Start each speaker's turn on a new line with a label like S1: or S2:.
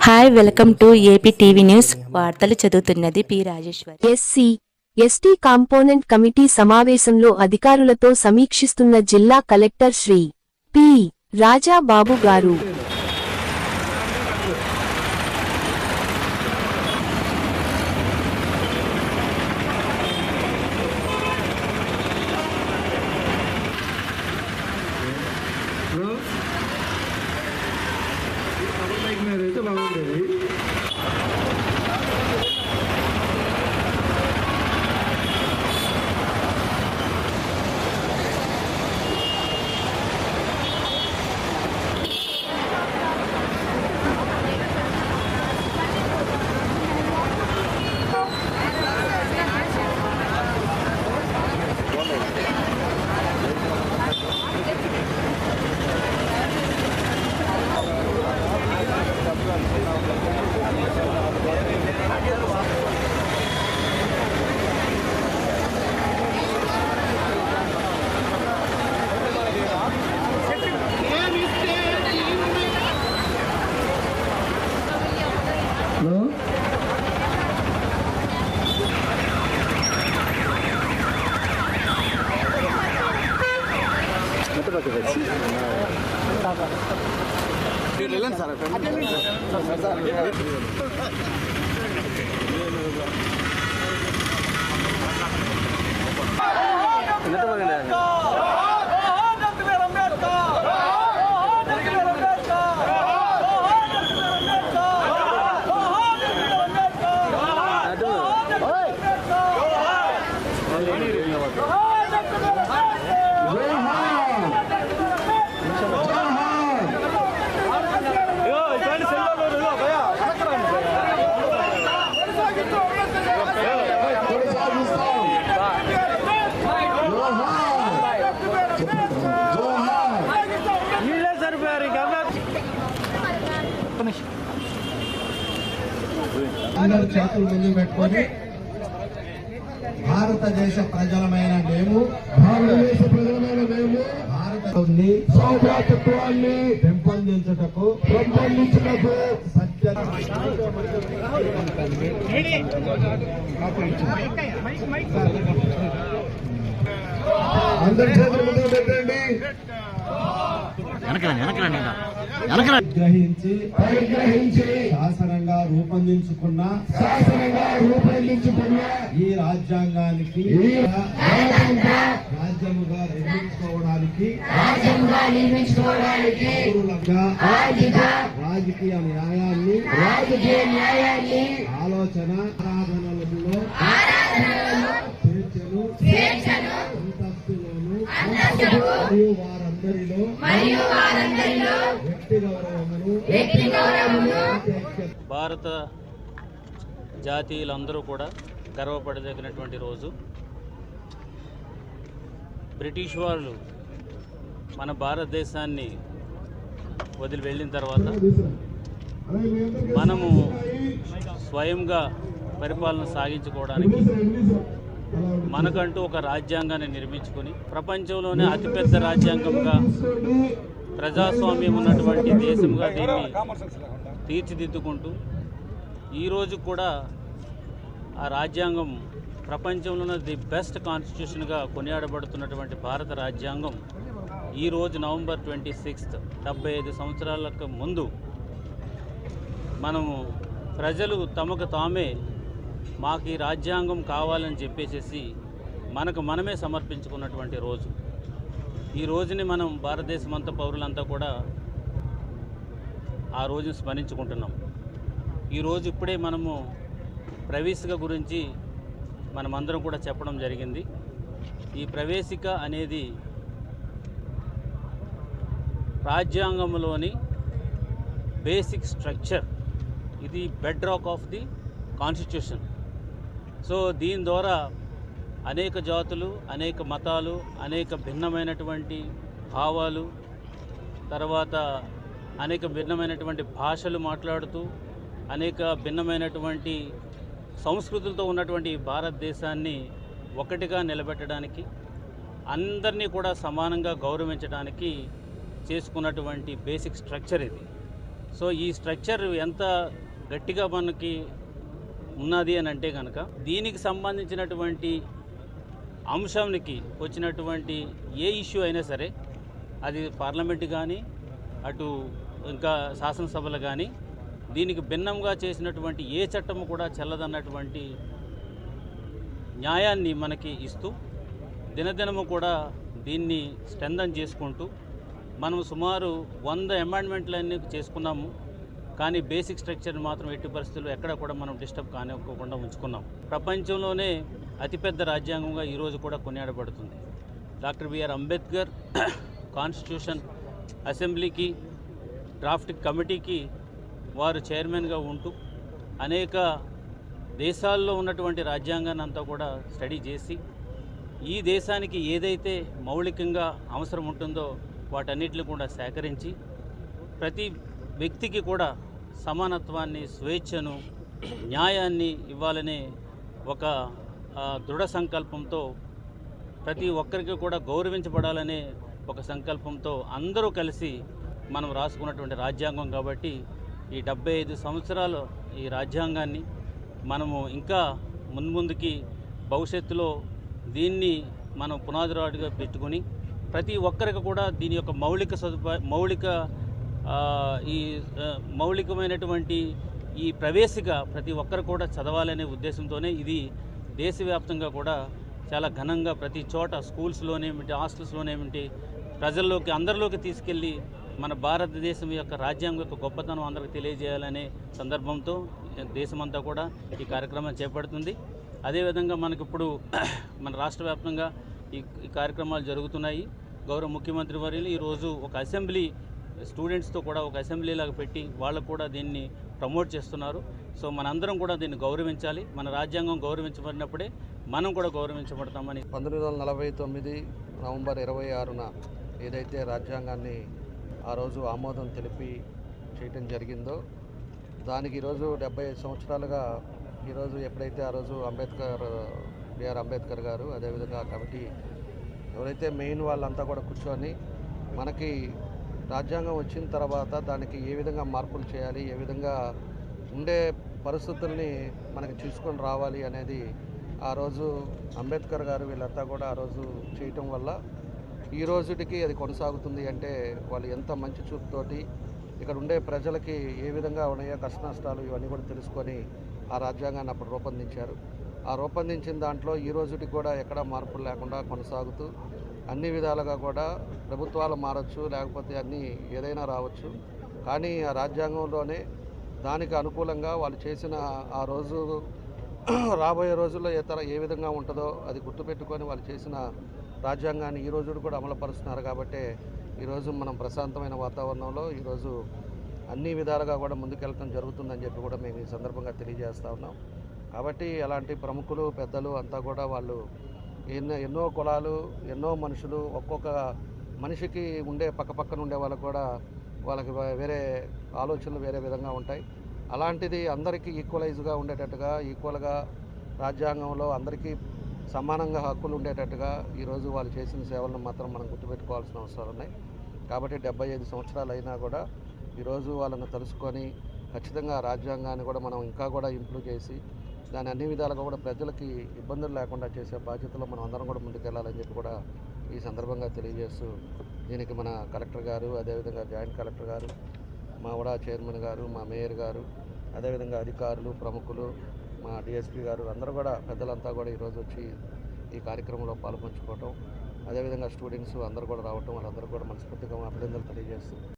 S1: Hi welcome to AP TV news వార్తలు చదువుతున్నది P Rajeshwari.
S2: SC ST component committee సమావేశంలో అధికారులతో సమీక్షిస్తున్న జిల్లా కలెక్టర్ శ్రీ పి రాజాబాబు గారు.
S3: Right
S4: అందరు చేతులు ముందు పెట్టుకొని భారతదేశ ప్రజలమైన మేము భారతదేశ ప్రజలమైన మేము భారతని సౌభ్రాతత్వాన్ని పెంపొందించుటకు పెంపొందించుటకు సత్య అందరి చేతులు ముందు పెట్టండి. గ్రహించి పరిగ్రహించి. రూపొందించుకున్న ఈ రాజ్యాంగానికి రాజ్యముగా నిర్మించుకోవడానికి రాజకీయ న్యాయాన్ని రాజకీయ న్యాయాన్ని ఆలోచన ఆరాధనలలో స్వేచ్ఛను అంతస్తులోను మరియు వారందరిలో వ్యక్తి గౌరవమును
S5: భారత జాతీయులందరూ కూడా గర్వపడదగినటువంటి రోజు. బ్రిటిష్ వాళ్ళు మన భారతదేశాన్ని వదిలి వెళ్ళిన తర్వాత మనము స్వయంగా పరిపాలన సాగించుకోవడానికి మనకంటూ ఒక రాజ్యాంగాన్ని నిర్మించుకొని ప్రపంచంలోనే అతిపెద్ద రాజ్యాంగంగా ప్రజాస్వామ్యం ఉన్నటువంటి దేశంగా దీన్ని తీర్చిదిద్దుకుంటూ ఈరోజు కూడా ఆ రాజ్యాంగం ప్రపంచంలోనే ది బెస్ట్ కాన్స్టిట్యూషన్గా కొనియాడబడుతున్నటువంటి భారత రాజ్యాంగం ఈరోజు నవంబర్ ట్వంటీ సిక్స్త్ డెబ్బై ఐదు సంవత్సరాలకు ముందు మనము ప్రజలు తమకు తామే మాకు ఈ రాజ్యాంగం కావాలని చెప్పేసేసి మనకు మనమే సమర్పించుకున్నటువంటి రోజు. ఈ రోజుని మనం భారతదేశం అంతా పౌరులంతా కూడా ఆ రోజుని స్మరించుకుంటున్నాం. ఈరోజు ఇప్పుడే మనము ప్రవేశిక గురించి మనమందరం కూడా చెప్పడం జరిగింది. ఈ ప్రవేశిక అనేది రాజ్యాంగంలోని బేసిక్ స్ట్రక్చర్. ఇది bedrock of the constitution. So దీని ద్వారా అనేక జాతులు అనేక మతాలు అనేక భిన్నమైనటువంటి భావాలు తర్వాత అనేక భిన్నమైనటువంటి భాషలు మాట్లాడుతూ అనేక భిన్నమైనటువంటి సంస్కృతులతో ఉన్నటువంటి భారతదేశాన్ని ఒకటిగా నిలబెట్టడానికి అందరినీ కూడా సమానంగా గౌరవించడానికి చేసుకున్నటువంటి బేసిక్ స్ట్రక్చర్ ఇది. సో ఈ స్ట్రక్చర్ ఎంత గట్టిగా మనకి ఉన్నది అని అంటే కనుక దీనికి సంబంధించినటువంటి అంశానికి వచ్చినటువంటి ఏ ఇష్యూ అయినా సరే అది పార్లమెంట్ కానీ అటు ఇంకా శాసనసభలు కానీ దీనికి భిన్నంగా చేసినటువంటి ఏ చట్టము కూడా చెల్లదన్నటువంటి న్యాయాన్ని మనకి ఇస్తూ దినదినము కూడా దీన్ని స్ట్రెందన్ చేసుకుంటూ మనం సుమారు వంద అమెండ్మెంట్లన్నీ చేసుకున్నాము. కానీ బేసిక్ స్ట్రక్చర్ మాత్రం ఎట్టి పరిస్థితుల్లో ఎక్కడ కూడా మనం డిస్టర్బ్ కానివ్వకుండా ఉంచుకున్నాం. ప్రపంచంలోనే అతిపెద్ద రాజ్యాంగంగా ఈరోజు కూడా కొనియాడబడుతుంది. డాక్టర్ బిఆర్ అంబేద్కర్ కాన్స్టిట్యూషన్ అసెంబ్లీకి డ్రాఫ్ట్ కమిటీకి వారు చైర్మన్గా ఉంటూ అనేక దేశాల్లో ఉన్నటువంటి రాజ్యాంగాన్ని అంతా కూడా స్టడీ చేసి ఈ దేశానికి ఏదైతే మౌలికంగా అవసరం ఉంటుందో వాటన్నిటిని కూడా సేకరించి ప్రతి వ్యక్తికి కూడా సమానత్వాన్ని స్వేచ్ఛను న్యాయాన్ని ఇవ్వాలనే ఒక దృఢ సంకల్పంతో ప్రతి ఒక్కరికి కూడా గౌరవించబడాలనే ఒక సంకల్పంతో అందరూ కలిసి మనం రాసుకున్నటువంటి రాజ్యాంగం కాబట్టి ఈ డెబ్బై ఐదు సంవత్సరాలు ఈ రాజ్యాంగాన్ని మనము ఇంకా మున్ముందుకి భవిష్యత్తులో దీన్ని మనం పునాదిరాడుగా పెట్టుకొని ప్రతి ఒక్కరికి కూడా దీని యొక్క మౌలిక సదుపాయ మౌలిక ఈ మౌలికమైనటువంటి ఈ ప్రవేశిక ప్రతి ఒక్కరు కూడా చదవాలనే ఉద్దేశంతోనే ఇది దేశవ్యాప్తంగా కూడా చాలా ఘనంగా ప్రతి చోట స్కూల్స్లోనేమిటి హాస్టల్స్లోనేమిటి ప్రజల్లోకి అందరిలోకి తీసుకెళ్ళి మన భారతదేశం యొక్క రాజ్యాంగం యొక్క గొప్పతనం అందరికి తెలియజేయాలనే సందర్భంతో దేశమంతా కూడా ఈ కార్యక్రమం చేపడుతుంది. అదేవిధంగా మనకి ఇప్పుడు మన రాష్ట్ర వ్యాప్తంగా ఈ కార్యక్రమాలు జరుగుతున్నాయి. గౌరవ ముఖ్యమంత్రి వర్యులు ఈరోజు ఒక అసెంబ్లీ స్టూడెంట్స్తో కూడా ఒక అసెంబ్లీ లాగా పెట్టి వాళ్ళు కూడా దీన్ని ప్రమోట్ చేస్తున్నారు. సో మనందరం కూడా దీన్ని గౌరవించాలి. మన రాజ్యాంగం గౌరవించబడినప్పుడే మనం కూడా గౌరవించబడతామని
S6: పంతొమ్మిది వందల నలభై తొమ్మిది నవంబర్ ఇరవై ఆరున ఏదైతే రాజ్యాంగాన్ని ఆ రోజు ఆమోదం తెలిపి చేయటం జరిగిందో దానికి ఈరోజు డెబ్బై ఐదు సంవత్సరాలుగా ఈరోజు ఎప్పుడైతే ఆ రోజు అంబేద్కర్ బిఆర్ అంబేద్కర్ గారు అదేవిధంగా ఆ కమిటీ ఎవరైతే మెయిన్ వాళ్ళంతా కూడా కూర్చొని మనకి రాజ్యాంగం వచ్చిన తర్వాత దానికి ఏ విధంగా మార్పులు చేయాలి ఏ విధంగా ఉండే పరిస్థితుల్ని మనకి చూసుకొని రావాలి అనేది ఆ రోజు అంబేద్కర్ గారు వీళ్ళంతా కూడా ఆ రోజు చేయటం వల్ల ఈ రోజుటికి అది కొనసాగుతుంది అంటే వాళ్ళు ఎంత మంచి చూపుతోటి ఇక్కడ ఉండే ప్రజలకి ఏ విధంగా ఉన్నాయో కష్ట నష్టాలు ఇవన్నీ కూడా తెలుసుకొని ఆ రాజ్యాంగాన్ని అప్పుడు రూపొందించారు. ఆ రూపొందించిన దాంట్లో ఈ రోజుటికి కూడా ఎక్కడా మార్పులు లేకుండా కొనసాగుతూ అన్ని విధాలుగా కూడా ప్రభుత్వాలు మారచ్చు లేకపోతే అన్నీ ఏదైనా రావచ్చు. కానీ ఆ రాజ్యాంగంలోనే దానికి అనుకూలంగా వాళ్ళు చేసిన ఆ రోజు రాబోయే రోజుల్లో ఏ తర ఏ విధంగా ఉంటుందో అది గుర్తుపెట్టుకొని వాళ్ళు చేసిన రాజ్యాంగాన్ని ఈ రోజు కూడా అమలుపరుస్తున్నారు కాబట్టి ఈరోజు మనం ప్రశాంతమైన వాతావరణంలో ఈరోజు అన్ని విధాలుగా కూడా ముందుకెళ్ళటం జరుగుతుందని చెప్పి కూడా మేము ఈ సందర్భంగా తెలియజేస్తా ఉన్నాం. కాబట్టి అలాంటి ప్రముఖులు పెద్దలు అంతా కూడా వాళ్ళు ఎన్నో ఎన్నో కులాలు ఎన్నో మనుషులు ఒక్కొక్క మనిషికి ఉండే పక్క పక్కన ఉండే వాళ్ళకు కూడా వాళ్ళకి వేరే ఆలోచనలు వేరే విధంగా ఉంటాయి. అలాంటిది అందరికీ ఈక్వలైజ్గా ఉండేటట్టుగా ఈక్వల్గా రాజ్యాంగంలో అందరికీ సమానంగా హక్కులు ఉండేటట్టుగా ఈరోజు వాళ్ళు చేసిన సేవలను మాత్రం మనం గుర్తుపెట్టుకోవాల్సిన అవసరాలు ఉన్నాయి. కాబట్టి డెబ్బై ఐదు సంవత్సరాలు అయినా కూడా ఈరోజు వాళ్ళని తలుసుకొని ఖచ్చితంగా రాజ్యాంగాన్ని కూడా మనం ఇంకా కూడా ఇంప్రూవ్ చేసి దాని అన్ని విధాలుగా కూడా ప్రజలకి ఇబ్బందులు లేకుండా చేసే బాధ్యతలో మనం అందరం కూడా ముందుకెళ్ళాలని చెప్పి కూడా ఈ సందర్భంగా తెలియజేస్తూ దీనికి మన కలెక్టర్ గారు అదేవిధంగా జాయింట్ కలెక్టర్ గారు మా కూడా చైర్మన్ గారు మా మేయర్ గారు అదేవిధంగా అధికారులు ప్రముఖులు మా డిఎస్పీ గారు అందరూ కూడా పెద్దలంతా కూడా ఈరోజు వచ్చి ఈ కార్యక్రమంలో పాల్పంచుకోవటం అదేవిధంగా స్టూడెంట్స్ అందరూ కూడా రావటం వాళ్ళందరూ కూడా మనస్ఫూర్తిగా అభినందనలు తెలియజేస్తూ